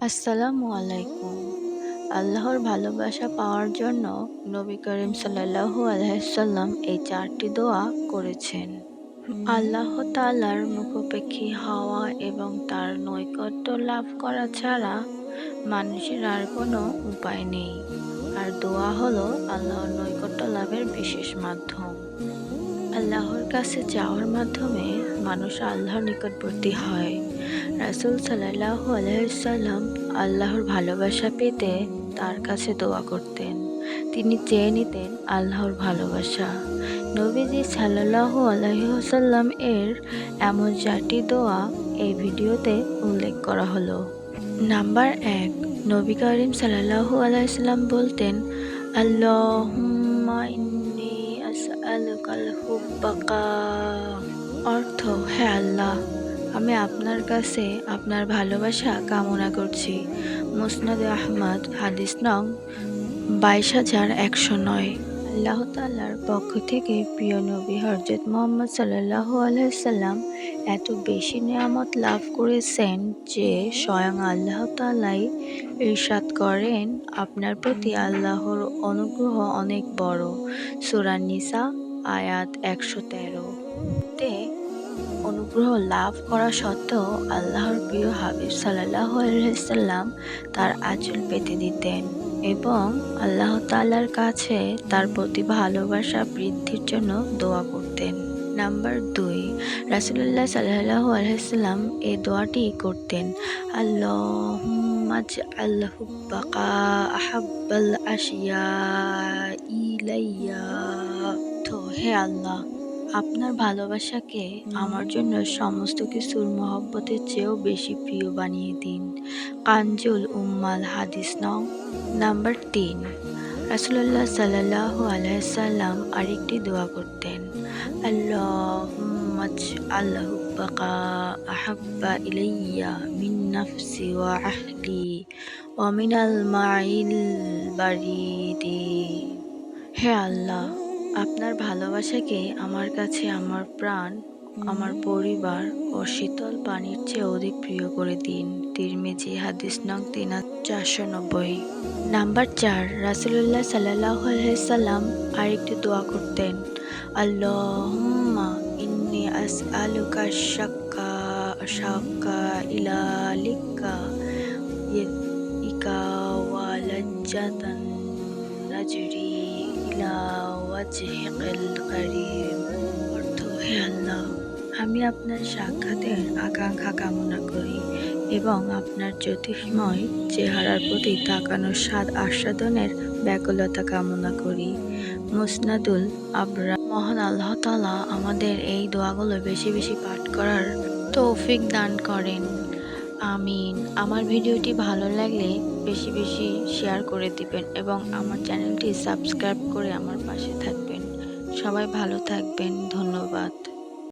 আসসালামু আলাইকুম। আল্লাহর ভালোবাসা পাওয়ার জন্য নবী করিম সাল্লাল্লাহু আলাইসাল্লাম এই চারটি দোয়া করেছেন। আল্লাহ তাআলার মুখোপেক্ষী হওয়া এবং তার নৈকট্য লাভ করা ছাড়া মানুষের আর কোনো উপায় নেই। আর দোয়া হলো আল্লাহর নৈকট্য লাভের বিশেষ মাধ্যম। আল্লাহর কাছে যাওয়ার মাধ্যমে মানুষ আল্লাহর নিকটবর্তী হয়। রাসুল সাল্লাহ আলহাম আল্লাহর ভালোবাসা পেতে তার কাছে দোয়া করতেন। তিনি চেয়ে নিতেন আল্লাহর ভালোবাসা। নবীজি সাল্লাহ আলহিহাসাল্লাম এর এমন চারটি দোয়া এই ভিডিওতে উল্লেখ করা হলো। নাম্বার এক, নবী করিম সাল্লাহ আলাইসাল্লাম বলতেন আল্লাহ অর্থ, হে আল্লাহ আমি আপনার কাছে আপনার ভালোবাসা কামনা করছি। মুসনাদ আহমদ, হাদিস নং বাইশ হাজার একশো নয়। আল্লাহ তাল্লার পক্ষ থেকে প্রিয় নবী হরজত মোহাম্মদ সাল্লাহ আলাইসাল্লাম এত বেশি নিয়ামত লাভ করেছেন যে স্বয়ং আল্লাহ তাল্লাই ইরশাদ করেন আপনার প্রতি আল্লাহর অনুগ্রহ অনেক বড়। সুরান নিসা, আয়াত একশো তেরো। তে অনুগ্রহ লাভ করা সত্ত্বেও আল্লাহর প্রিয় হাবিব সাল্লাহ আলহিসাল্লাম তার আঁচল পেতে দিতেন এবং আল্লাহ তাল্লার কাছে তার প্রতি ভালোবাসা বৃদ্ধির জন্য দোয়া করতেন। নাম্বার দুই রাসুল্লাহ সাল্লাহ আলহিসাল্লাম এই দোয়াটি করতেন আল্লাহ আল্লাহ বাকা আহাব্বাল আশিয়া ইলাইয়া। হে আল্লাহ আপনার ভালোবাসাকে আমার জন্য সমস্ত কিছুর মহব্বতের চেয়েও বেশি প্রিয় বানিয়ে দিন। কাঞ্জুল উম্মাল হাদিস নং নাম্বার তিন। রাসুল্লাহ সাল্লাহ আলাইসাল্লাম আরেকটি দোয়া করতেন। আল্লাহ আল্লাহ আহাব্বা ইলাইয়া মিন নাফসি ওয়া আহলি ওয়া মিনাল মাইল বারিদি। হে আল্লাহ আপনার ভালোবাসাকে আমার কাছে, আমার প্রাণ, আমার পরিবার ও শীতল পানির চেয়ে অধিক প্রিয় করে দিন। তিরমিজি হাদিস নং তিন চারশো নব্বই। নাম্বার চার রাসুল্লাহ সাল্লাহ সাল্লাম আরেকটি দোয়া করতেন। আল্লাহুম্মা ইন্নি আস আলুকা শাক্কা শাক্কা ইলালিকা ইকা ওয়ালাজ্জাতান নাজরি ইলা ওয়াজহিকাল কারীম অর্থ হে আল্লাহ, আমি আপনার সাক্ষাতের আকাঙ্ক্ষা কামনা করি এবং আপনার জ্যোতিষময় চেহারার প্রতি তাকানোর স্বাদ আস্বাদনের ব্যাকুলতা কামনা করি। মুসনাদুল আবরা, মহান আল্লাহ তালা আমাদের এই দোয়াগুলো বেশি বেশি পাঠ করার তৌফিক দান করেন। আমিন আমার ভিডিওটি ভালো লাগলে বেশি বেশি শেয়ার করে দিবেন এবং আমার চ্যানেলটি সাবস্ক্রাইব করে আমার পাশে থাকবেন। সবাই ভালো থাকবেন, ধন্যবাদ।